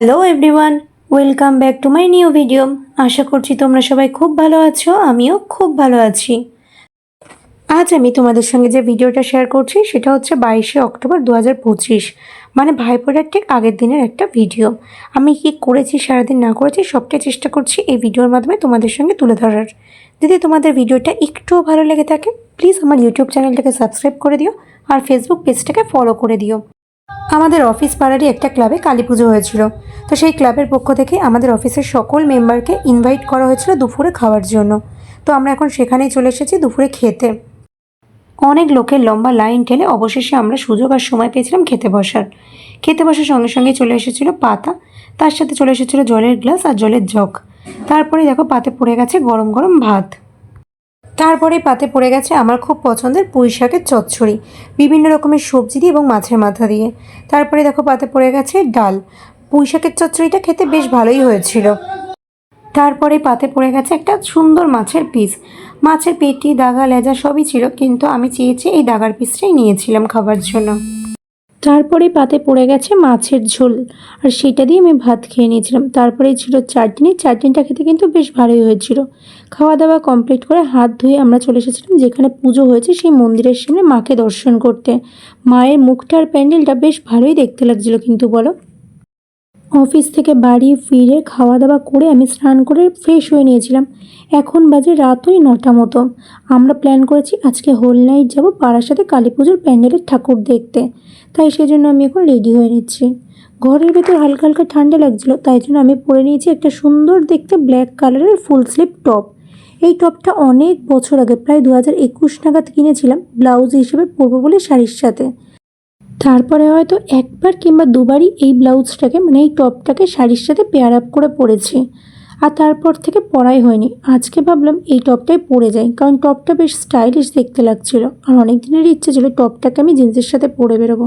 Hello everyone welcome back to my new video আশা করছি তোমরা সবাই খুব ভালো আছো, আমিও খুব ভালো আছি। আজ আমি তোমাদের সঙ্গে যে ভিডিওটা শেয়ার করছি, সেটা হচ্ছে বাইশে অক্টোবর দু হাজার পঁচিশ। মানে ভাইফোঁটার ঠিক আগের দিনের একটা ভিডিও আমি কি করেছি, সারাদিন না করেছি, সবটাই চেষ্টা করছি এই ভিডিওর মাধ্যমে তোমাদের সঙ্গে তুলে ধরার। যদি তোমাদের ভিডিওটা একটুও ভালো লেগে থাকে প্লিজ আমার ইউটিউব চ্যানেলটাকে সাবস্ক্রাইব করে দিও, আর ফেসবুক পেজটাকে ফলো করে দিও। আমাদের অফিস পাড়ারই একটা ক্লাবে কালী পুজো হয়েছিল। তো সেই ক্লাবের পক্ষ থেকে আমাদের অফিসের সকল মেম্বারকে ইনভাইট করা হয়েছিল দুপুরে খাওয়ার জন্য। তো আমরা এখন সেখানেই চলে এসেছি দুপুরে খেতে। অনেক লোকের লম্বা লাইন ঠেলে অবশেষে আমরা সুযোগ আর সময় পেয়েছিলাম খেতে বসার। খেতে বসার সঙ্গে সঙ্গে চলে এসেছিল পাতা, তার সাথে চলে এসেছিল জলের গ্লাস আর জলের জগ। তারপরে দেখো পাতে পড়ে গেছে গরম গরম ভাত। তারপরে পাতে পড়ে গেছে আমার খুব পছন্দের পুঁই শাকের চচ্ছড়ি বিভিন্ন রকমের সবজি দিয়ে এবং মাছের মাথা দিয়ে। তারপরে দেখো পাতে পড়ে গেছে ডাল। পুঁই শাকের চচ্চড়িটা খেতে বেশ ভালোই হয়েছিল। তারপরে পাতে পড়ে গেছে একটা সুন্দর মাছের পিস। মাছের পেটি, দাগা, লেজা সবই ছিল, কিন্তু আমি চেয়েছি এই দাগার পিসটাই নিয়েছিলাম খাবার জন্য। তারপরে পাতে পড়ে গেছে মাছের ঝোল। আর সেটা দিয়ে আমি ভাত খেয়ে নিয়েছিলাম। তারপরে ছিল চাটনি। চাটনিটা খেতে কিন্তু বেশ ভালোই হয়েছিল। খাওয়া দাওয়া কমপ্লিট করে হাত ধুয়ে আমরা চলে এসেছিলাম, যেখানে পুজো হয়েছে সেই মন্দিরের সামনে মাকে দর্শন করতে। মায়ের মুখটার প্যান্ডেলটা বেশ ভালোই দেখতে লাগছিল কিন্তু বলো। অফিস থেকে বাড়ি ফিরে খাওয়া দাওয়া করে আমি স্নান করে ফ্রেশ হয়ে নিয়েছিলাম। এখন বাজে রাত ওই নটা মতো। আমরা প্ল্যান করেছি আজকে হোল নাইট যাব পাড়ার সাথে কালী পুজোর প্যান্ডেলের ঠাকুর দেখতে। তাই সেজন্য আমি এখন রেডি হয়ে নিচ্ছি। ঘরের ভেতর হালকা হালকা ঠান্ডা লাগছিল, তাই জন্য আমি পরে নিয়েছি একটা সুন্দর দেখতে ব্ল্যাক কালারের ফুল স্লিভ টপ এই টপটা অনেক বছর আগে, প্রায় দু হাজার একুশ নাগাদ কিনেছিলাম ব্লাউজ হিসেবে পরবো বলে শাড়ির সাথে। তারপরে হয়তো একবার কিংবা দুবারই এই ব্লাউজটাকে মানে এই টপটাকে শাড়ির সাথে পেয়ার আপ করে পরেছি। আর তারপর থেকে পরাই হয়নি। আজকে ভাবলাম এই টপটাই পরে যাই, কারণ টপটা বেশ স্টাইলিশ দেখতে লাগছিল। আর অনেক দিনের ইচ্ছে ছিল টপটাকে আমি জিন্সের সাথে পরে বেরোবো।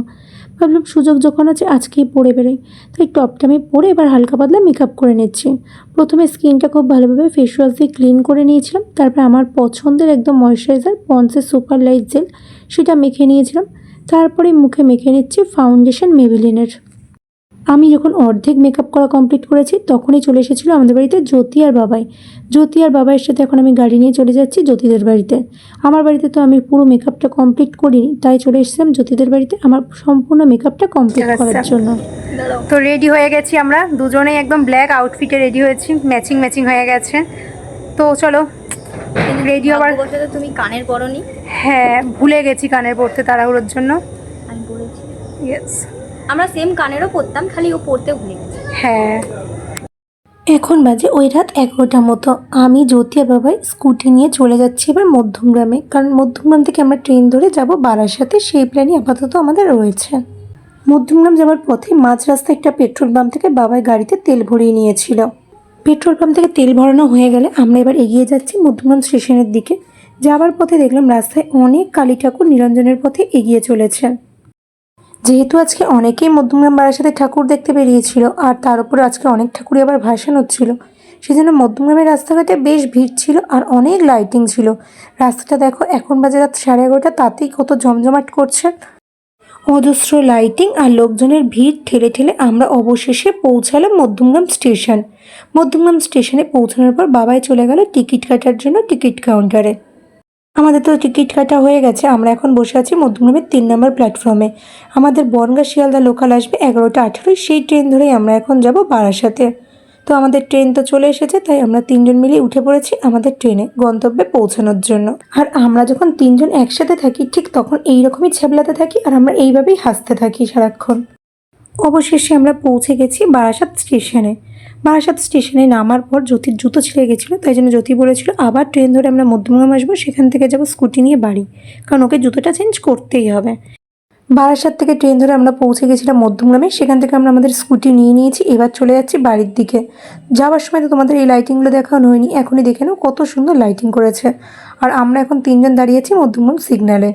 ভাবলাম সুযোগ যখন আছে আজকেই পরে বেরোই। তাই টপটা আমি পরে এবার হালকা পাতলা মেকআপ করে নিচ্ছি। প্রথমে স্কিনটা খুব ভালোভাবে ফেস ওয়াশ দিয়ে ক্লিন করে নিয়েছিলাম। তারপর আমার পছন্দের একদম ময়শ্চারাইজার পন্সের সুপার লাইট জেল সেটা মেখে নিয়েছিলাম। তারপরে মুখে মেখে নিচ্ছি ফাউন্ডেশন মেভিলিনের আমি যখন অর্ধেক মেকআপ করা কমপ্লিট করেছি তখনই চলে এসেছিল আমাদের বাড়িতে জ্যোতি আর বাবাই। জ্যোতি আর বাবাইয়ের সাথে এখন আমি গাড়ি নিয়ে চলে যাচ্ছি জ্যোতিদের বাড়িতে। আমার বাড়িতে তো আমি পুরো মেকআপটা কমপ্লিট করিনি তাই চলে এসেছিলাম জ্যোতিদের বাড়িতে আমার সম্পূর্ণ মেকআপটা কমপ্লিট করার জন্য। তো রেডি হয়ে গেছি আমরা দুজনেই একদম ব্ল্যাক আউটফিটে রেডি হয়েছি ম্যাচিং ম্যাচিং হয়ে গেছে। তো চলো রেডি ভাগ্যবশত তুমি কানের পরনি? হ্যাঁ ভুলে গেছি কানের পড়তে তাড়াহুড়োর জন্য। আমি পরেছি ইয়েস আমরা সেম কানেরও পরতাম খালি ও পড়তে ভুলে গেছে। হ্যাঁ। এখন বাজে ওই রাত এগারোটা মতো। আমি জ্যোতি আর বাবাই স্কুটি নিয়ে চলে যাচ্ছি এবার মধ্যমগ্রামে। কারণ মধ্যমগ্রাম থেকে আমরা ট্রেন ধরে যাব বারাসাতে। সেই প্ল্যানই আপাতত আমাদের রয়েছে। মধ্যমগ্রাম যাওয়ার পথে মাঝ রাস্তায় একটা পেট্রোল পাম্প থেকে বাবাই গাড়িতে তেল ভরিয়ে নিয়েছিল। পেট্রোল পাম্প থেকে তেল ভরানো হয়ে গেলে আমরা এবার এগিয়ে যাচ্ছি মধ্যমগ্রাম স্টেশনের দিকে। যাওয়ার পথে দেখলাম রাস্তায় অনেক কালী ঠাকুর নিরঞ্জনের পথে এগিয়ে চলেছে যেহেতু আজকে অনেকেই মধ্যমগ্রাম সাথে ঠাকুর দেখতে বেরিয়েছিল, আর তার উপর আজকে অনেক ঠাকুরই আবার ভাসান হচ্ছিল, সেজন্য মধ্যমগ্রামের রাস্তাঘাটে বেশ ভিড় ছিল আর অনেক লাইটিং ছিল। রাস্তাটা দেখো, এখন বাজে রাত সাড়ে এগারোটা, তাতেই কত জমজমাট করছে। অজস্র লাইটিং আর লোকজনের ভিড় ঠেলে ঠেলে আমরা অবশেষে পৌঁছালাম মধ্যমগ্রাম স্টেশন। মধ্যমগ্রাম স্টেশনে পৌঁছানোর পর বাবাই চলে গেল টিকিট কাটার জন্য টিকিট কাউন্টারে আমাদের তো টিকিট কাটা হয়ে গেছে, আমরা এখন বসে আছি মধ্যমগ্রামের তিন নম্বর প্ল্যাটফর্মে আমাদের বনগা শিয়ালদা লোকাল আসবে এগারোটা আঠেরোই সেই ট্রেন ধরেই আমরা এখন যাব বারাসাতে। তো আমাদের ট্রেন তো চলে এসেছে, তাই আমরা তিনজন মিলে উঠে পড়েছি আমাদের ট্রেনে গন্তব্যে পৌঁছানোর জন্য। আর আমরা যখন তিনজন একসাথে থাকি, ঠিক তখন এইরকমই ছ্যাবলাতে থাকি আর আমরা এইভাবেই হাসতে থাকি সারাক্ষণ। অবশেষে আমরা পৌঁছে গেছি বারাসাত স্টেশনে। বারাসাত স্টেশনে নামার পর জ্যোতির জুতো ছিঁড়ে গেছিল, তাই জন্য জ্যোতি বলেছিল, আবার ট্রেন ধরে আমরা মধ্যমগ্রাম আসব, সেখান থেকে যাব স্কুটি নিয়ে বাড়ি। কারণ ওকে জুতোটা চেঞ্জ করতেই হবে। বারাসাত থেকে ট্রেন ধরে আমরা পৌঁছে গেছিলাম মধ্যমগ্রামে, সেখান থেকে আমরা আমাদের স্কুটি নিয়ে নিয়েছি, এবার চলে যাচ্ছি বাড়ির দিকে। যাওয়ার সময় তো তোমাদের এই লাইটিংগুলো দেখানো হয়নি, এখনই দেখে নাও কত সুন্দর লাইটিং করেছে। আর আমরা এখন তিনজন দাঁড়িয়েছি মধ্যমগ্রাম সিগন্যালে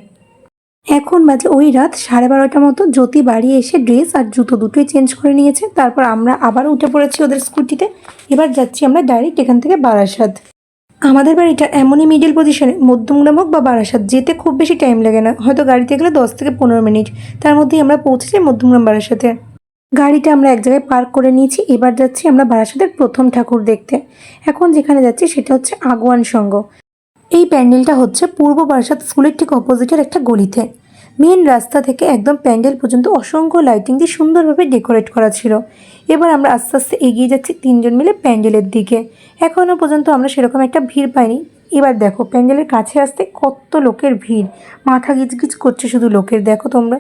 এখন বাজে ওই রাত সাড়ে বারোটার মতো জ্যোতি বাড়ি এসে ড্রেস আর জুতো দুটোই চেঞ্জ করে নিয়েছে। তারপর আমরা আবার উঠে পড়েছি ওদের স্কুটিতে। এবার যাচ্ছি আমরা ডাইরেক্ট এখান থেকে বারাসাত। আমাদের বাড়িটা এমনই মিডিল পজিশনে মধ্যমগ্রাম হোক বা বারাসাত, যেতে খুব বেশি টাইম লাগে না। হয়তো গাড়িতে গেলে দশ থেকে পনেরো মিনিট। তার মধ্যেই আমরা পৌঁছে যাই মধ্যমগ্রাম বারাসাতে। গাড়িটা আমরা এক জায়গায় পার্ক করে নিয়েছি। এবার যাচ্ছি আমরা বারাসাতের প্রথম ঠাকুর দেখতে। এখন যেখানে যাচ্ছি সেটা হচ্ছে আগুয়ান সংঘ। এই প্যান্ডেলটা হচ্ছে পূর্ব বারাসাত স্কুলের ঠিক অপোজিটের একটা গলিতে। মেন রাস্তা থেকে একদম প্যান্ডেল পর্যন্ত অসংখ্য লাইটিং দিয়ে সুন্দরভাবে ডেকোরেট করা ছিল। এবার আমরা আস্তে আস্তে এগিয়ে যাচ্ছি তিনজন মিলে প্যান্ডেলের দিকে। এখনও পর্যন্ত আমরা সেরকম একটা ভিড় পাইনি। এবার দেখো, প্যান্ডেলের কাছে আসতে কত লোকের ভিড়। মাথা গিজগিজ করছে শুধু লোকের, দেখো তোমরা।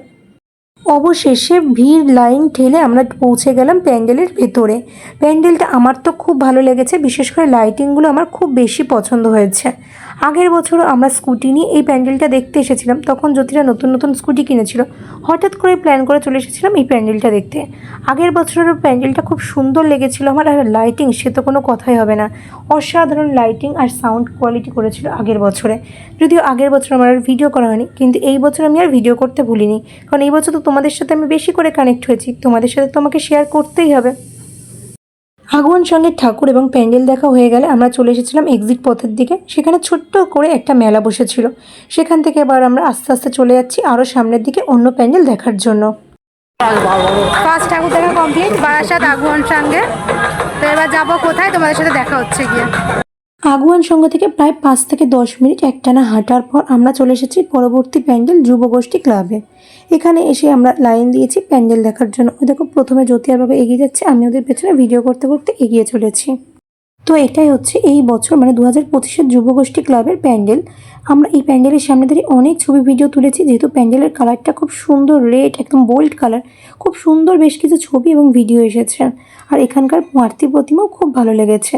অবশেষে ভিড় লাইন ঠেলে আমরা পৌঁছে গেলাম প্যান্ডেলের ভেতরে। প্যান্ডেলটা আমার তো খুব ভালো লেগেছে, বিশেষ করে লাইটিংগুলো আমার খুব বেশি পছন্দ হয়েছে। আগের বছরও আমরা স্কুটি নিয়ে এই প্যান্ডেলটা দেখতে এসেছিলাম। তখন জ্যোতিরা নতুন নতুন স্কুটি কিনেছিল। হঠাৎ করে প্ল্যান করে চলে এসেছিলাম এই প্যান্ডেলটা দেখতে। আগের বছরের প্যান্ডেলটা খুব সুন্দর লেগেছিল। আমার আর লাইটিং সে তো কোনো কথাই হবে না। অসাধারণ লাইটিং আর সাউন্ড কোয়ালিটি করেছিল আগের বছরে। যদিও আগের বছর আমার আর ভিডিও করা হয়নি, কিন্তু এই বছর আমি আর ভিডিও করতে ভুলিনি। কারণ এই বছর তো তোমাদের সাথে আমি বেশি করে কানেক্ট হয়েছি। তোমাদের সাথে তোমাকে শেয়ার করতেই হবে। আগুয়ান সঙ্গে ঠাকুর এবং প্যান্ডেল দেখা হয়ে গেলে আমরা চলে এসেছিলাম এক্সিট পথের দিকে। সেখানে ছোট্ট করে একটা মেলা বসেছিল। সেখান থেকে এবার আমরা আস্তে আস্তে চলে যাচ্ছি আরও সামনের দিকে অন্য প্যান্ডেল দেখার জন্য। ফার্স্ট ঠাকুর দেখা কমপ্লিট বারাসাত, আগুয়ান সঙ্গে। তো এবার যাব কোথায়? তোমাদের সাথে দেখা হচ্ছে গিয়ে। আগুয়ান সঙ্গ থেকে প্রায় পাঁচ থেকে দশ মিনিট একটানা হাঁটার পর আমরা চলে এসেছি পরবর্তী প্যান্ডেল যুবগোষ্ঠী ক্লাবে। এখানে এসে আমরা লাইন দিয়েছি প্যান্ডেল দেখার জন্য। ওই দেখো, প্রথমে জ্যোতিয়ার বাবা এগিয়ে যাচ্ছে, আমি ওদের পেছনে ভিডিও করতে করতে এগিয়ে চলেছি। তো এটাই হচ্ছে এই বছর মানে দু হাজার পঁচিশের যুবগোষ্ঠী ক্লাবের প্যান্ডেল। আমরা এই প্যান্ডেলের সামনে দাঁড়িয়ে অনেক ছবি, ভিডিও তুলেছি, যেহেতু প্যান্ডেলের কালারটা খুব সুন্দর রেড, একদম বোল্ড কালার। খুব সুন্দর বেশ কিছু ছবি এবং ভিডিও এসেছে। আর এখানকার মূর্তি প্রতিমাও খুব ভালো লেগেছে।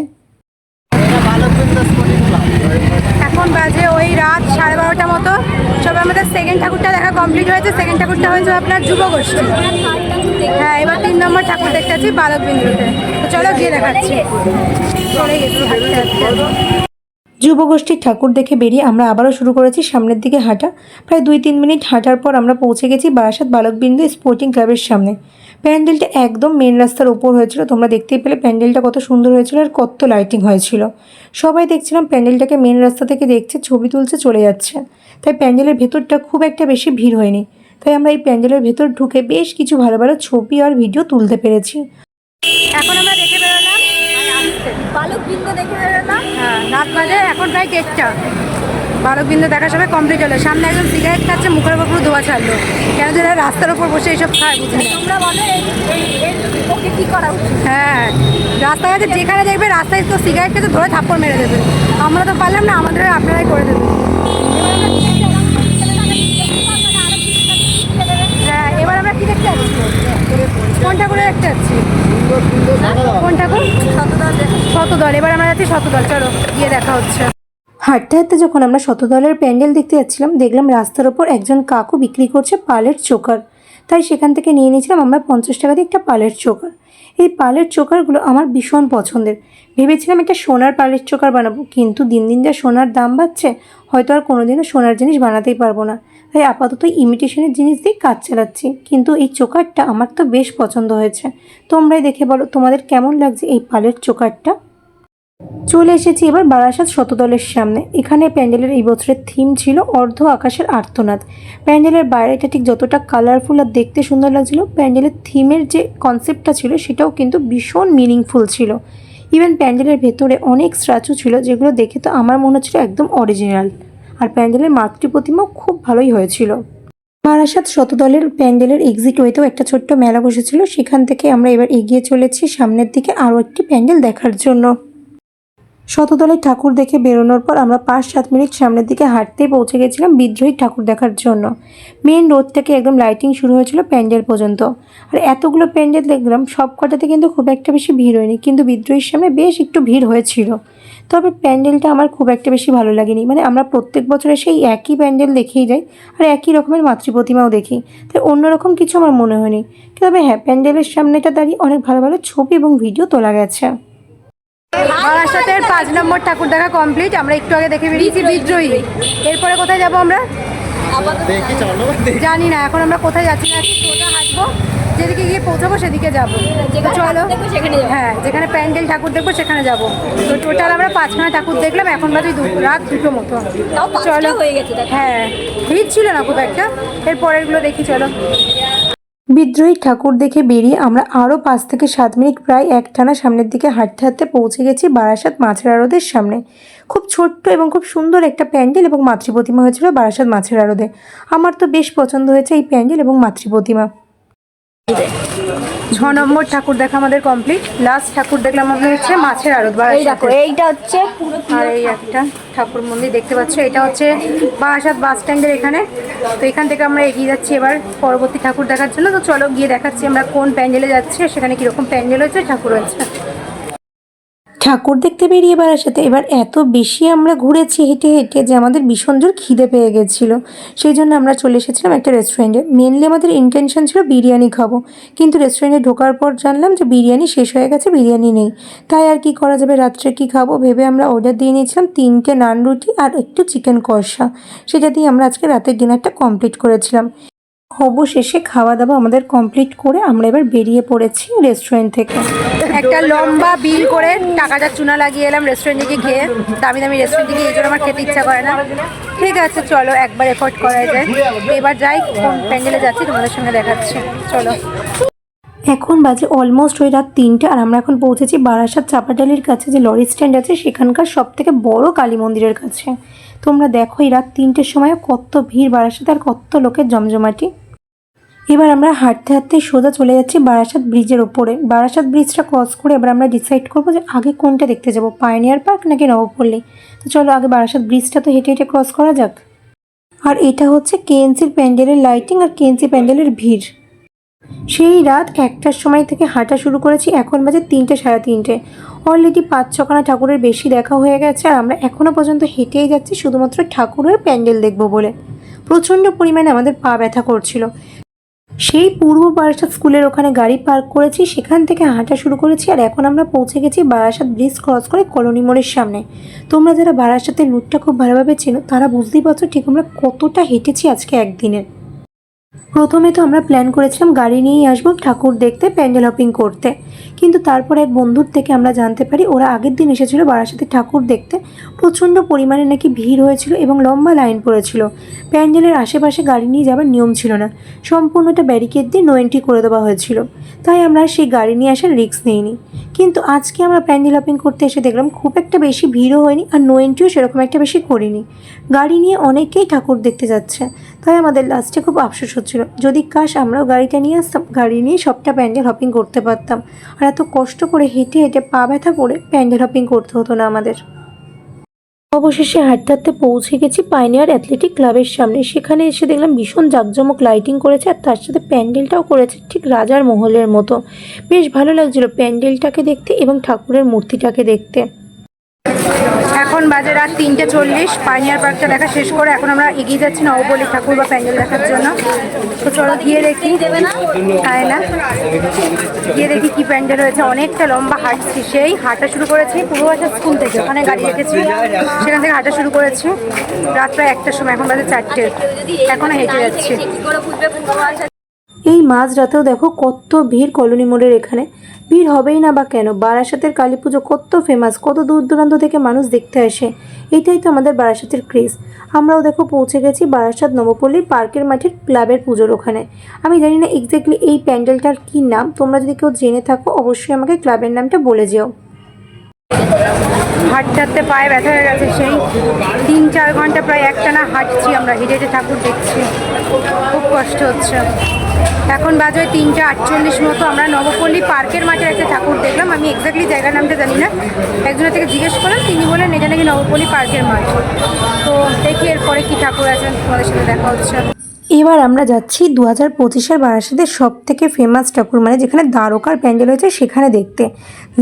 এখন বাজে ওই রাত সাড়ে বারোটা মতো। সবে আমাদের সেকেন্ড ঠাকুরটা দেখা কমপ্লিট হয়েছে। সেকেন্ড ঠাকুরটা হয়েছে আপনার যুবগোষ্ঠী হ্যাঁ এবার তিন নম্বর ঠাকুর দেখতে আছি বালক বিন্দুতে। চলো গিয়ে দেখাচ্ছি। যুবগোষ্ঠীর ঠাকুর দেখে বেরিয়ে আমরা আবারও শুরু করেছি সামনের দিকে হাঁটা। প্রায় দুই তিন মিনিট হাঁটার পর আমরা পৌঁছে গেছি বারাসাত বালকবিন্দু স্পোর্টিং ক্লাবের সামনে। প্যান্ডেলটা একদম মেন রাস্তার ওপর হয়েছিল। তোমরা দেখতেই পেলে প্যান্ডেলটা কত সুন্দর হয়েছিল আর কত লাইটিং হয়েছিল। সবাই দেখছিলাম প্যান্ডেলটাকে মেন রাস্তা থেকে দেখছে ছবি তুলছে চলে যাচ্ছে। তাই প্যান্ডেলের ভেতরটা খুব একটা বেশি ভিড় হয়নি। তাই আমরা এই প্যান্ডেলের ভেতর ঢুকে বেশ কিছু ভালো ভালো ছবি আর ভিডিও তুলতে পেরেছি। এখন আমরা দেখে বেরোলাম। বালক বৃন্দ দেখে বেরোলাম। হ্যাঁ রাত বাজে এখন প্রায় দেড়টা। বালক বিন্দু দেখা সবাই কমপ্লিট হলো। সামনে একজন সিগারেট খাচ্ছে মুখের উপর পুরো ধোয়া ছাড়লো। কেন যে রাস্তার উপর বসে এইসব খায় বুঝি না তোমরা বলো ওকে কি করা হ্যাঁ রাস্তাঘাটে যেখানে দেখবে রাস্তায় তো সিগারেট খেতে ধরে থাপ্পড় মেরে দেবে। আমরা তো পারলাম না আমাদের আপনারাই করে দেবে হ্যাঁ এবার আমরা কি দেখতে যাচ্ছি? কোন ঠাকুরে দেখতে যাচ্ছি? কোন ঠাকুর? শতদল এবার আমরা যাচ্ছি শতদল চলো গিয়ে দেখা হচ্ছে। হাঁটতে হাঁটতে যখন আমরা শতদলের প্যান্ডেল দেখতে যাচ্ছিলাম, দেখলাম রাস্তার ওপর একজন কাকু বিক্রি করছে পালের চোকার। তাই সেখান থেকে নিয়ে নিয়েছিলাম আমরা পঞ্চাশ টাকা দিয়ে একটা পালের চোকার। এই পালের চোকারগুলো আমার ভীষণ পছন্দের। ভেবেছিলাম একটা সোনার পালের চোকার বানাবো, কিন্তু দিন দিন যা সোনার দাম বাড়ছে, হয়তো আর কোনোদিনও সোনার জিনিস বানাতেই পারব না। তাই আপাতত ইমিটেশনের জিনিস দিয়ে কাজ চালাচ্ছি, কিন্তু এই চোকারটা আমার তো বেশ পছন্দ হয়েছে। তোমরাই দেখে বলো, তোমাদের কেমন লাগছে এই পালের চোকারটা? চলে এসেছি এবার বারাসাত শতদলের সামনে। এখানে প্যান্ডেলের এই বছরের থিম ছিল অর্ধ আকাশের আর্তনাদ। প্যান্ডেলের বাইরেটা ঠিক যতটা কালারফুল আর দেখতে সুন্দর লাগছিল, প্যান্ডেলের থিমের যে কনসেপ্টটা ছিল সেটাও কিন্তু ভীষণ মিনিংফুল ছিল। ইভেন প্যান্ডেলের ভেতরে অনেক স্ট্যাচু ছিল যেগুলো দেখে তো আমার মনে হচ্ছিল একদম অরিজিনাল আর প্যান্ডেলের মাতৃ প্রতিমাও খুব ভালোই হয়েছিল। বারাসাত শতদলের প্যান্ডেলের এক্সিট ওয়েতেও একটা ছোট্ট মেলা বসেছিল। সেখান থেকে আমরা এবার এগিয়ে চলেছি সামনের দিকে আরও একটি প্যান্ডেল দেখার জন্য। শতদলের ঠাকুর দেখে বেরোনোর পর আমরা পাঁচ সাত মিনিট সামনের দিকে হাঁটতেই পৌঁছে গেছিলাম বিদ্রোহী ঠাকুর দেখার জন্য। মেন রোড থেকে একদম লাইটিং শুরু হয়েছিল প্যান্ডেল পর্যন্ত। আর এতগুলো প্যান্ডেল দেখলাম সব কটাতে কিন্তু খুব একটা বেশি ভিড় হয়নি, কিন্তু বিদ্রোহীর সামনে বেশ একটু ভিড় হয়েছিল। তবে প্যান্ডেলটা আমার খুব একটা বেশি ভালো লাগেনি। মানে আমরা প্রত্যেক বছরে সেই একই প্যান্ডেল দেখেই যাই আর একই রকমের মাতৃপ্রতিমাও দেখি। তাই অন্যরকম কিছু আমার মনে হয়নি। তবে হ্যাঁ প্যান্ডেলের সামনেটা দাঁড়িয়ে অনেক ভালো ভালো ছবি এবং ভিডিও তোলা গেছে। বারাসাতের পাঁচ নম্বর ঠাকুর দেখা কমপ্লিট আমরা একটু আগে দেখে বেরিয়েছি বিদ্রোহী। এরপরে কোথায় যাব আমরা? জানি না এখন আমরা কোথায় যাচ্ছি না সোজা হাঁটবো। যেদিকে গিয়ে পৌঁছাবো সেদিকে যাব। চলো। হ্যাঁ যেখানে প্যান্ডেল ঠাকুর দেখব সেখানে যাব। তো টোটাল আমরা পাঁচখানা ঠাকুর দেখলাম এখন বাজে রাত দুটো মতো। পাঁচটা হয়ে গেছে হ্যাঁ ভিড় ছিল না খুব একটা। এর পরেরগুলো দেখি চলো। বিদ্রোহী ঠাকুর দেখে বেরিয়ে আমরা আরও পাঁচ থেকে সাত মিনিট প্রায় একটানা সামনের দিকে হাঁটতে হাঁটতে পৌঁছে গেছি বারাসাত মাছের আরদের সামনে। খুব ছোট্ট এবং খুব সুন্দর একটা প্যান্ডেল এবং মাতৃ প্রতিমা হয়েছিল বারাসাত মাছের আরদে আমার তো বেশ পছন্দ হয়েছে এই প্যান্ডেল এবং মাতৃ প্রতিমা ছ নম্বর ঠাকুর দেখা আমাদের কমপ্লিট লাস্ট ঠাকুর দেখলাম আমাদের হচ্ছে মাছের আড়ত এই দেখো এইটা হচ্ছে আর এই একটা ঠাকুর মন্দির দেখতে পাচ্ছ এটা হচ্ছে বারাসাত বাস স্ট্যান্ডের এখানে। তো এখান থেকে আমরা এগিয়ে যাচ্ছি এবার পরবর্তী ঠাকুর দেখার জন্য। তো চলো গিয়ে দেখাচ্ছি আমরা কোন প্যান্ডেলে যাচ্ছি আর সেখানে কীরকম প্যান্ডেল হয়েছে ঠাকুর হয়েছে। ঠাকুর দেখতে বেরিয়ে বারাসাতে এবার এত বেশি আমরা ঘুরেছি হেঁটে হেঁটে যে আমাদের ভীষণ জোর খিদে পেয়ে গেছিল। সেই জন্য আমরা চলে এসেছিলাম একটা রেস্টুরেন্টে মেনলি আমাদের ইন্টেনশন ছিল বিরিয়ানি খাব। কিন্তু রেস্টুরেন্টে ঢোকার পর জানলাম যে বিরিয়ানি শেষ হয়ে গেছে, বিরিয়ানি নেই। তাই আর কি করা যাবে, রাত্রে কি খাব ভেবে আমরা অর্ডার দিয়ে নিয়েছিলাম তিনটে নান রুটি আর একটু চিকেন কষা। সেটা দিয়ে আমরা আজকে রাতের ডিনারটা কমপ্লিট করেছিলাম। অবশেষে খাওয়া দাওয়া আমাদের কমপ্লিট করে আমরা এবার বেরিয়ে পড়েছি রেস্টুরেন্ট থেকে। একটা লম্বা বিল করে টাকাটা চুনা লাগিয়ে এলাম রেস্টুরেন্টে গিয়ে খেয়ে দামি দামি রেস্টুরেন্টে গিয়ে এই জন্য আমার খেতে ইচ্ছা করে না। ঠিক আছে চলো একবার এফোর্ট করা যায়। এবার যাই কোন প্যান্ডেলে যাচ্ছি তোমাদের সঙ্গে দেখাচ্ছি। চলো। এখন বাজে অলমোস্ট ওই রাত তিনটে আর আমরা এখন পৌঁছেছি বারাসাত চাপাডালির কাছে যে লরি স্ট্যান্ড আছে সেখানকার সব থেকে বড় কালী মন্দিরের কাছে। তোমরা দেখো এই রাত তিনটের সময় কত ভিড় বারাসাত আর কত লোকের জমজমাটি। এবার আমরা হাঁটতে হাঁটতে সোজা চলে যাচ্ছি বারাসাত ব্রিজের ওপরে। বারাসাত ব্রিজটা ক্রস করে এবার আমরা ডিসাইড করব যে আগে কোনটা দেখতে যাব পায়নিয়ার পার্ক নাকি নবপল্লী? তো চলো আগে বারাসাত ব্রিজটা তো হেঁটে হেঁটে ক্রস করা যাক। আর এটা হচ্ছে কেএনসির প্যান্ডেলের লাইটিং আর কেএনসি প্যান্ডেলের ভিড়। সেই রাত একটার সময় থেকে হাঁটা শুরু করেছি, এখন বাজে তিনটে সাড়ে তিনটে। অলরেডি পাঁচ ছখানা ঠাকুরের বেশি দেখা হয়ে গেছে আর আমরা এখনও পর্যন্ত হেঁটেই যাচ্ছি শুধুমাত্র ঠাকুরের প্যান্ডেল দেখব বলে। প্রচণ্ড পরিমাণে আমাদের পা ব্যথা করছিল। সেই পূর্ব বারাসাত স্কুলের ওখানে গাড়ি পার্ক করেছি, সেখান থেকে হাঁটা শুরু করেছি আর এখন আমরা পৌঁছে গেছি বারাসাত ব্রিজ ক্রস করে কলোনি মোড়ের সামনে। তোমরা যারা বারাসাতের রুটটা খুব ভালোভাবে চেনো, তারা বুঝতেই পারছ ঠিক আমরা কতটা হেঁটেছি আজকে একদিনের প্রথমে তো আমরা প্ল্যান করেছিলাম গাড়ি নিয়েই আসব, ঠাকুর দেখতে, প্যান্ডেল হপিং করতে। কিন্তু তারপর এক বন্ধুর থেকে আমরা জানতে পারি, ওরা আগের দিন এসেছিল বারাসাতে ঠাকুর দেখতে। প্রচণ্ড পরিমাণে নাকি ভিড় হয়েছিল এবং লম্বা লাইন পড়েছিল। প্যান্ডেলের আশেপাশে গাড়ি নিয়ে যাওয়ার নিয়ম ছিল না। সম্পূর্ণটা ব্যারিকেড দিয়ে নো এন্ট্রি করে দেওয়া হয়েছিল। তাই আমরা সেই গাড়ি নিয়ে আসার রিস্ক নিইনি। কিন্তু আজকে আমরা প্যান্ডেল হপিং করতে এসে দেখলাম খুব একটা বেশি ভিড়ও হয়নি আর নো এন্ট্রিও সেরকম একটা বেশি করিনি। গাড়ি নিয়ে অনেকেই ঠাকুর দেখতে যাচ্ছে। তাই আমাদের লাস্টে খুব আফসোস হচ্ছিল। যদি কাশ, আমরাও গাড়িটা নিয়ে আসতাম, গাড়ি নিয়ে সবটা প্যান্ডেল হপিং করতে পারতাম। আর এত কষ্ট করে হেঁটে হেঁটে পা ব্যথা করে প্যান্ডেল হপিং করতে হতো না আমাদের। অবশেষে হাঁটতে হাঁটতে পৌঁছে গেছি পাইনিয়ার অ্যাথলেটিক ক্লাবের সামনে। সেখানে এসে দেখলাম ভীষণ জাঁকজমক লাইটিং করেছে আর তার সাথে প্যান্ডেলটাও করেছে ঠিক রাজার মহলের মতো। বেশ ভালো লাগছিল প্যান্ডেলটাকে দেখতে এবং ঠাকুরের মূর্তিটাকে দেখতে। এখন বাজে রাত তিনটে চল্লিশ পাইনিয়ার পার্কটা দেখা শেষ করে এখন আমরা এগিয়ে যাচ্ছি নবপল্লী ঠাকুর বা প্যান্ডেল দেখার জন্য। তো চলো গিয়ে দেখি। তাই না। গিয়ে দেখি কি প্যান্ডেল হয়েছে। অনেকটা লম্বা হাঁটছি সেই। হাঁটা শুরু করেছি পূর্ববাসা স্কুল থেকে। ওখানে গাড়ি রেখেছি। সেখান থেকে হাঁটা শুরু করেছি। রাত প্রায় একটার সময়। এখন বাজে চারটে। এখনও হেঁটে যাচ্ছি কি করে বুঝবে পূর্বাভাস এই মাঝ রাতেও দেখো কত ভিড় কলোনি মোড়ের এখানে। ভিড় হবেই না বা কেন? বারাসাতের কালী পুজো কত ফেমাস কত দূর দূরান্ত থেকে মানুষ দেখতে আসে। এটাই তো আমাদের বারাসাতের ক্রেজ আমরাও দেখো পৌঁছে গেছি বারাসাত নবপল্লীর পার্কের মাঠের ক্লাবের পুজোর ওখানে। আমি জানি না এক্স্যাক্টলি এই প্যান্ডেলটার কী নাম। তোমরা যদি কেউ জেনে থাকো, অবশ্যই আমাকে ক্লাবের নামটা বলে যেও। হাঁটতে পায়ে ব্যথা হয়ে গেছে সেই তিন চার ঘণ্টা প্রায় একটানা হাঁটছি আমরা হেঁটে হেঁটে ঠাকুর দেখছি। খুব কষ্ট হচ্ছে। এখন বাজে তিনটে আটচল্লিশ মতো, আমরা নবপল্লী পার্কের মাঠে একটা ঠাকুর দেখলাম, আমি এক্স্যাক্টলি জায়গার নামটা জানি না। একজনের থেকে জিজ্ঞেস করলাম, তিনি বললেন, এটা নাকি নবপল্লী পার্কের মাঠ? তো দেখি এরপরে কী ঠাকুর আছেন তোমাদের সাথে দেখা হচ্ছে। এবার আমরা যাচ্ছি দু হাজার পঁচিশের বারাসাতের সব থেকে ফেমাস ঠাকুর মানে যেখানে দ্বারকার প্যান্ডেল হয়েছে সেখানে দেখতে।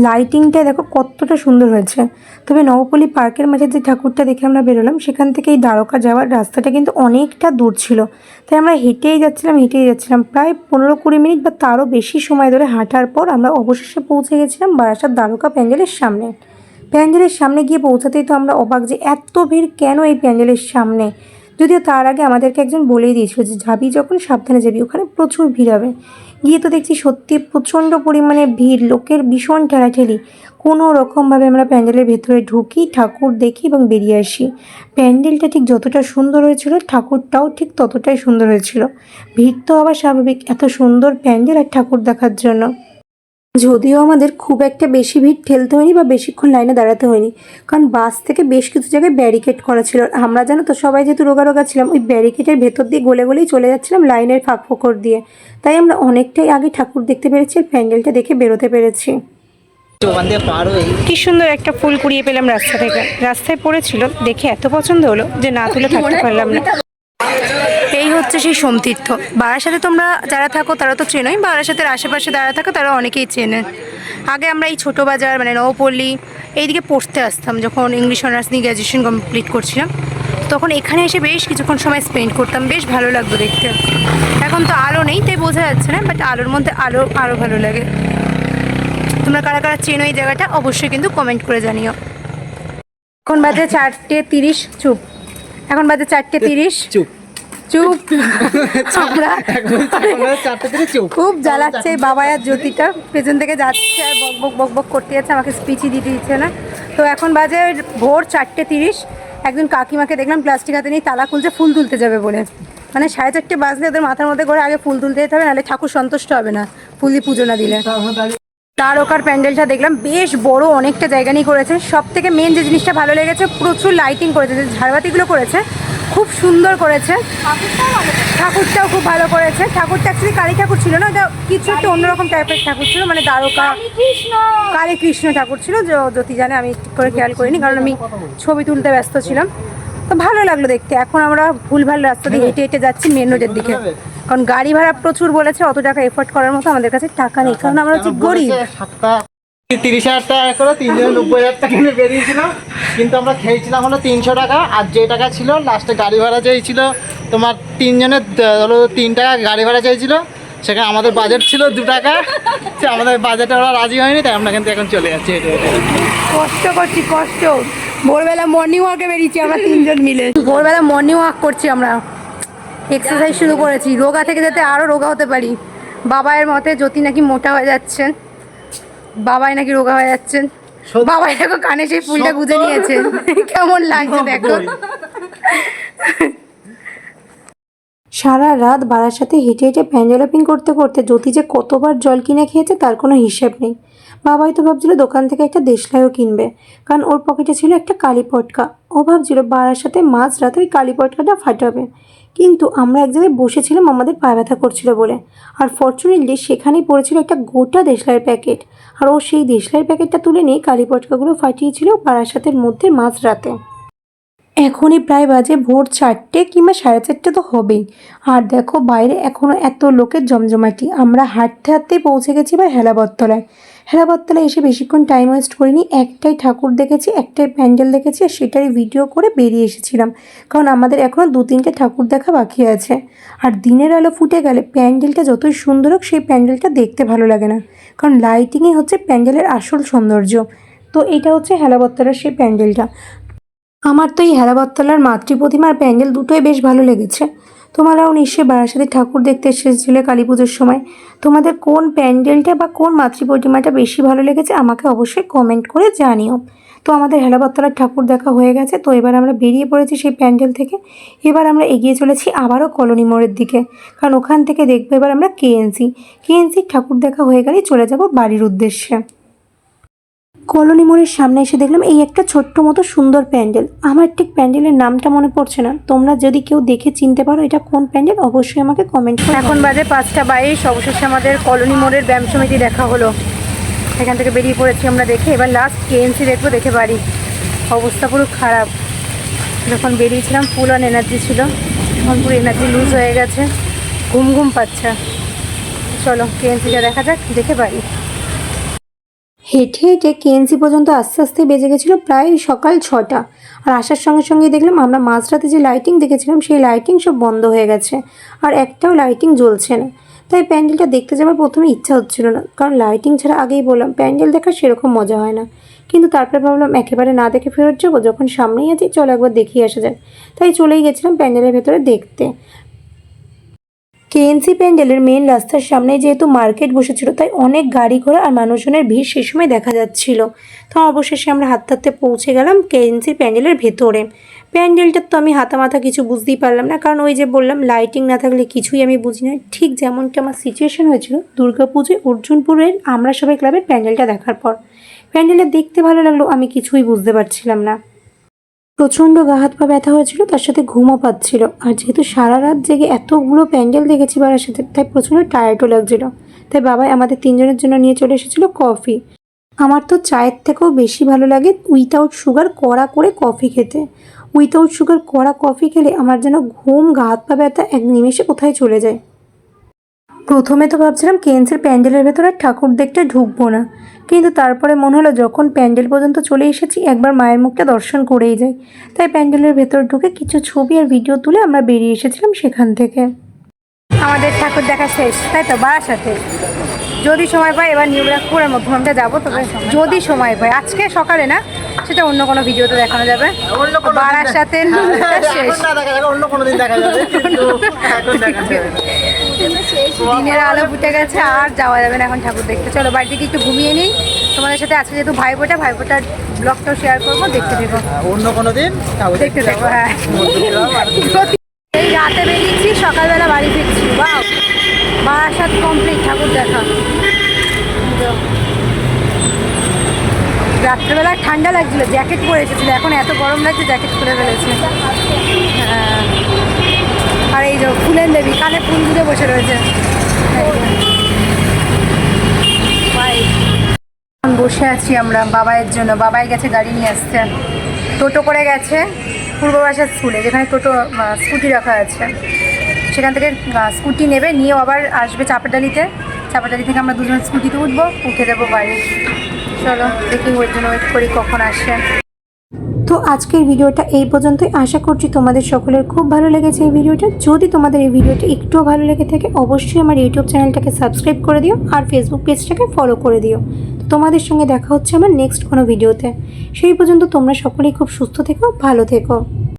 লাইটিংটা দেখো কতটা সুন্দর হয়েছে। তবে নবপল্লী পার্কের মাঝে যে ঠাকুরটা দেখে আমরা বেরোলাম, সেখান থেকে এই দ্বারকা যাওয়ার রাস্তাটা কিন্তু অনেকটা দূর ছিল। তাই আমরা হেঁটেই যাচ্ছিলাম হেঁটেই যাচ্ছিলাম। প্রায় পনেরো কুড়ি মিনিট বা তারও বেশি সময় ধরে হাঁটার পর আমরা অবশেষে পৌঁছে গেছিলাম বারাসাত দ্বারকা প্যান্ডেলের সামনে। প্যান্ডেলের সামনে গিয়ে পৌঁছাতেই তো আমরা অবাক যে এত ভিড় কেন এই প্যান্ডেলের সামনে? যদিও তার আগে আমাদেরকে একজন বলেই দিয়েছিল যে যাবি যখন সাবধানে যাবি, ওখানে প্রচুর ভিড় হবে। গিয়ে তো দেখছি সত্যি প্রচণ্ড পরিমাণে ভিড়, লোকের ভীষণ ঠেলাঠেলি। কোনো রকমভাবে আমরা প্যান্ডেলের ভেতরে ঢুকি, ঠাকুর দেখি এবং বেরিয়ে আসি। প্যান্ডেলটা ঠিক যতটা সুন্দর হয়েছিল, ঠাকুরটাও ঠিক ততটাই সুন্দর হয়েছিল। ভিড় তো আবার স্বাভাবিক, এত সুন্দর প্যান্ডেল আর ঠাকুর দেখার জন্য। যদিও আমাদের খুব একটা বেশি ভিড় ঠেলতে হয়নি বা বেশিক্ষণ লাইনে দাঁড়াতে হয়নি, কারণ বাস থেকে বেশ কিছু জায়গায় ব্যারিকেড করা ছিল। আমরা জানো তো, সবাই যেহেতু রোগা রোগা ছিলাম, ওই ব্যারিকেডের ভেতর দিয়ে গলে গলেই চলে যাচ্ছিলাম লাইনের ফাঁক ফোকর দিয়ে। তাই আমরা অনেকটাই আগে ঠাকুর দেখতে পেরেছি প্যান্ডেলটা দেখে বেরোতে পেরেছি। কি সুন্দর একটা ফুল কুড়িয়ে পেলাম রাস্তা থেকে। রাস্তায় পড়েছিল, দেখে এত পছন্দ হলো যে না তুলে থাকতে পারলাম না। হচ্ছে সেই সোমতীর্থ। বারাসাতে তোমরা যারা থাকো তারা তো চেনোই বারাসাতের আশেপাশে যারা থাকো তারা অনেকেই চেনে। আগে আমরা এই ছোটো বাজার মানে নবপল্লী এইদিকে পড়তে আসতাম যখন ইংলিশ অনার্স নিয়ে গ্র্যাজুয়েশন কমপ্লিট করছিলাম। তখন এখানে এসে বেশ কিছুক্ষণ সময় স্পেন্ড করতাম বেশ ভালো লাগতো দেখতে। এখন তো আলো নেই তাই বোঝা যাচ্ছে না বাট আলোর মধ্যে আলো আরও ভালো লাগে। তোমরা কারা কারা চেনো এই জায়গাটা অবশ্যই কিন্তু কমেন্ট করে জানিও। এখন বাজে চারটে তিরিশ চুপ। এখন বাজে চারটে তিরিশ। চুপ। চুপ। আমরা খুব জ্বালাচ্ছে বাবা আর জ্যোতিটা। পেছন থেকে যাচ্ছে আর বক বক বক বক করতে যাচ্ছে। আমাকে স্পিচই দিতে দিচ্ছে না। তো এখন বাজে ভোর চারটে তিরিশ। একজন কাকিমাকে দেখলাম প্লাস্টিক হাতে নিয়ে তালা খুলছে ফুল তুলতে যাবে বলে। মানে সাড়ে চারটে বাজলে ওদের মাথার মধ্যে করে আগে ফুল তুলতে যেতে হবে নাহলে ঠাকুর সন্তুষ্ট হবে না। ফুল দিয়ে পুজো না দিলে। তারকার প্যান্ডেলটা দেখলাম। বেশ বড় অনেকটা জায়গা নিয়ে করেছে। সব থেকে মেন যে জিনিসটা ভালো লেগেছে প্রচুর লাইটিং করেছে যে ঝাড়বাতিগুলো করেছে খুব সুন্দর করেছে। ঠাকুরটাও খুব ভালো করেছে। ঠাকুরটা অ্যাকচুয়ালি কালী ঠাকুর ছিল না ওটা কিছু একটা অন্যরকম টাইপের ঠাকুর ছিল মানে দ্বারকা কৃষ্ণ কালী কৃষ্ণ ঠাকুর ছিল য- জ্যোতি জানে আমি ঠিক করে খেয়াল করিনি কারণ আমি ছবি তুলতে ব্যস্ত ছিলাম। তো ভালো লাগল দেখতে। এখন আমরা ভুলভাল রাস্তা দিয়ে হেঁটে হেঁটে যাচ্ছি মেন রোডের দিকে। কারণ গাড়ি ভাড়া প্রচুর বলেছে অত টাকা এফোর্ড করার মতো আমাদের কাছে টাকা নেই। কারণ আমরা হচ্ছে গরিব। তিরিশ হাজার টাকা করে তিনজন নব্বই হাজার টাকা কিনে বেরিয়েছিলাম কিন্তু আমরা খেয়েছিলাম হলো তিনশো টাকা আর যে টাকা ছিল লাস্টে গাড়ি ভাড়া চেয়েছিল তোমার তিনজনের হলো তিন টাকা গাড়ি ভাড়া চেয়েছিল সেখানে আমাদের বাজেট ছিল দু টাকা। সে আমাদের বাজেটে ওরা রাজি হয়নি তাই আমরা কিন্তু এখন চলে যাচ্ছি। কষ্ট করছি কষ্ট। ভোরবেলা মর্নিং ওয়াকে বেরিয়েছি আমরা তিনজন মিলে। ভোরবেলা মর্নিং ওয়াক করছি আমরা। এক্সারসাইজ শুরু করেছি। রোগা থেকে যাতে আরও রোগা হতে পারি। বাবাইয়ের মতে জ্যোতি নাকি মোটা হয়ে যাচ্ছেন। বাবাই নাকি রোগা হয়ে যাচ্ছেন। বাবাই দেখো কানে সেই ফুলটা গুজে নিয়েছে। কেমন লাগছে দেখো। সারা রাত বারাসাতে হেঁটে হেঁটে প্যান্ডেলপিং করতে করতে জ্যোতি যে কতবার জল কিনে খেয়েছে তার কোনো হিসেব নেই। বাবাই তো ভাবছিল দোকান থেকে একটা দেশলাইও কিনবে। কারণ ওর পকেটে ছিল একটা কালী পটকা। ও ভাবছিল বাড়ার সাথে মাঝ রাতে ওই কালী পটকাটা ফাটাবে। কিন্তু আমরা এক জায়গায় বসেছিলাম, আমাদের পা ব্যথা করছিল বলে। আর ফর্চুনেটলি সেখানেই পড়েছিল একটা গোটা দেশলাইয়ের প্যাকেট। আর ও সেই দেশলাইয়ের প্যাকেটটা তুলে নিয়ে কালী পটকাগুলো ফাটিয়েছিল বারাসাতের মধ্যে মাঝ রাতে এখনই প্রায় বাজে ভোর চারটে কিংবা সাড়ে চারটে তো হবেই। আর দেখো বাইরে এখনও এত লোকের জমজমাটি। আমরা হাঁটতে হাঁটতেই পৌঁছে গেছি বা হেলাবরতলায় হেলাবরতলায় এসে বেশিক্ষণ টাইম ওয়েস্ট করিনি, একটাই ঠাকুর দেখেছি, একটাই প্যান্ডেল দেখেছি আর সেটারই ভিডিও করে বেরিয়ে এসেছিলাম। কারণ আমাদের এখনও দু তিনটে ঠাকুর দেখা বাকি আছে। আর দিনের আলো ফুটে গেলে প্যান্ডেলটা যতই সুন্দর হোক, সেই প্যান্ডেলটা দেখতে ভালো লাগে না। কারণ লাইটিংই হচ্ছে প্যান্ডেলের আসল সৌন্দর্য। তো এটা হচ্ছে হেলাবরতলার সেই প্যান্ডেলটা। আমার তো এই হেলাবরতলার মাতৃ প্রতিমার প্যান্ডেল দুটোই বেশ ভালো লেগেছে। তোমরাও নিশ্চয়ই বারাসাতে ঠাকুর দেখতে এসেছিলে কালী পুজোর সময়। তোমাদের কোন প্যান্ডেলটা বা কোন মাতৃ প্রতিমাটা বেশি ভালো লেগেছে আমাকে অবশ্যই কমেন্ট করে জানিও। তো আমাদের হেলাবরতলার ঠাকুর দেখা হয়ে গেছে, তো এবার আমরা বেরিয়ে পড়েছি সেই প্যান্ডেল থেকে। এবার আমরা এগিয়ে চলেছি আবারও কলোনি মোড়ের দিকে, কারণ ওখান থেকে দেখব এবার আমরা কেএনসি কেএনসির ঠাকুর দেখা হয়ে গেলেই চলে যাব বাড়ির উদ্দেশ্যে। কলোনি মোড়ের সামনে এসে দেখলাম এই একটা ছোট্ট মতো সুন্দর প্যান্ডেল। আমার ঠিক প্যান্ডেলের নামটা মনে পড়ছে না। তোমরা যদি কেউ দেখে চিনতে পারো এটা কোন প্যান্ডেল অবশ্যই আমাকে কমেন্ট করে এখন বাজে পাঁচটা বাইশ অবশেষে আমাদের কলোনি মোড়ের ব্যায়াম সমিতি দেখা হলো। এখান থেকে বেরিয়ে পড়েছি আমরা দেখে। এবার লাস্ট কেএনসি দেখব দেখে বাড়ি। অবস্থা পুরো খারাপ। যখন বেরিয়েছিলাম ফুল অন এনার্জি ছিল। এখন পুরো এনার্জি লুজ হয়ে গেছে। ঘুম ঘুম পাচ্ছে। চলো কেএনসিটা দেখা যাক দেখে বাড়ি। হেঁটে হেঁটে কেএনসি পর্যন্ত আস্তে আস্তে বেজে গেছিল প্রায় সকাল ছটা। আর আসার সঙ্গে সঙ্গেই দেখলাম আমরা মাঝরাতে যে লাইটিং দেখেছিলাম, সেই লাইটিং সব বন্ধ হয়ে গেছে। আর একটাও লাইটিং জ্বলছে না। তাই প্যান্ডেলটা দেখতে যাওয়ার প্রথমে ইচ্ছা হচ্ছিল না। কারণ লাইটিং ছাড়া আগেই বললাম, প্যান্ডেল দেখার সেরকম মজা হয় না। কিন্তু তারপরে ভাবলাম, একেবারে না দেখে ফেরত যাব। যখন সামনেই আছি, চলো একবার দেখিয়ে আসা যায় তাই চলেই গেছিলাম প্যান্ডেলের ভেতরে দেখতে। কেএনসি প্যান্ডেলের মেন রাস্তার সামনে যেহেতু মার্কেট বসেছিল, তাই অনেক গাড়ি ঘোড়া আর মানুষজনের ভিড় সে সময় দেখা যাচ্ছিল। তো অবশেষে আমরা হাঁটতে পৌঁছে গেলাম কেএনসি প্যান্ডেলের ভেতরে। প্যান্ডেলটার তো আমি হাতা মাথা কিছু বুঝতেই পারলাম না, কারণ ওই যে বললাম, লাইটিং না থাকলে কিছুই আমি বুঝি না। ঠিক যেমনটা আমার সিচুয়েশন হয়েছিল দুর্গাপুজোয় অর্জুনপুরের আমরা সবাই ক্লাবের প্যান্ডেলটা দেখার পর। প্যান্ডেলটা দেখতে ভালো লাগল, আমি কিছুই বুঝতে পারছিলাম না। প্রচণ্ড গা হাত পা ব্যথা হয়েছিল, তার সাথে ঘুমও পাচ্ছিল। আর যেহেতু সারা রাত জেগে এতগুলো প্যান্ডেল দেখেছি বাবার সাথে, তাই প্রচণ্ড টায়ার্ডও লাগছিল। তাই বাবাই আমাদের তিনজনের জন্য নিয়ে চলে এসেছিল কফি আমার তো চায়ের থেকেও বেশি ভালো লাগে উইথাউট সুগার কড়া করে কফি খেতে। উইথাউট সুগার কড়া কফি খেলে আমার যেন ঘুম, গা হাত পা ব্যথা এক নিমেষে কোথায় চলে যায়। প্রথমে তো ভাবছিলাম কেন্সের প্যান্ডেলের ভেতরে ঠাকুর দেখতে ঢুকবো না। কিন্তু তারপরে মনে হলো যখন প্যান্ডেল পর্যন্ত চলে এসেছি একবার মায়ের মুখটা দর্শন করেই যাই। তাই প্যান্ডেলের ভেতর ঢুকে কিছু ছবি আর ভিডিও তুলে আমরা বেরিয়ে এসেছিলাম সেখান থেকে। আমাদের ঠাকুর দেখা শেষ তাই তো? বারাসাতে যদি সময় পাই এবার নিউ ব্যারাকপুরের মধ্যমটা যাব তবে যদি সময় পাই। আজকে সকালে না সেটা অন্য কোনো ভিডিওতে দেখানো যাবে। দিন বারাসাতের শেষ। এখন না দেখা যাবে অন্য কোনো দিন দেখা যাবে দিনের আলো ফুটে গেছে আর যাওয়া যাবে না এখন ঠাকুর দেখতে। চলো বাড়ি থেকে একটু ঘুমিয়ে নিই। তোমাদের সাথে আজকে যেহেতু ভাইফোঁটা ভাইফোঁটার ব্লগটাও শেয়ার করব দেখতে দেবো অন্য কোনো দিন দেখতে দেবো হ্যাঁ। এই রাতে বেরিয়েছি সকালবেলা বাড়ি ফিরছি। বাও বারাসাত কমপ্লিট ঠাকুর দেখা। রাত্রেবেলা ঠান্ডা লাগছিল জ্যাকেট পরে এসেছিল এখন এত গরম লাগছে জ্যাকেট পরে ফেলেছে। হ্যাঁ। আর এই যে ফুলের দেবী, কানে ফুল গুঁজে বসে রয়েছে। বসে আছি আমরা বাবাইয়ের জন্য। বাবাই গেছে গাড়ি নিয়ে আসছে টোটো করে গেছে পূর্ব বাসার স্কুলে, যেখানে টোটো স্কুটি রাখা আছে। সেখান থেকে স্কুটি নেবে, নিয়ে আবার আসবে চাপাডালিতে চাপাডালি থেকে আমরা দুজন স্কুটিতে উঠবো, উঠে দেবো বাড়ি। চলো, দেখি ওর জন্য ওয়েট করি কখন আসে। তো আজকের ভিডিওটা এই পর্যন্তই। আশা করছি তোমাদের সকলের খুব ভালো লেগেছে এই ভিডিওটা। যদি তোমাদের এই ভিডিওটা একটুও ভালো লেগে থাকে, অবশ্যই আমার ইউটিউব চ্যানেলটাকে সাবস্ক্রাইব করে দিও আর ফেসবুক পেজটাকে ফলো করে দিও। তো তোমাদের সঙ্গে দেখা হচ্ছে আমার নেক্সট কোনো ভিডিওতে। সেই পর্যন্ত তোমরা সকলেই খুব সুস্থ থেকো, ভালো থেকো।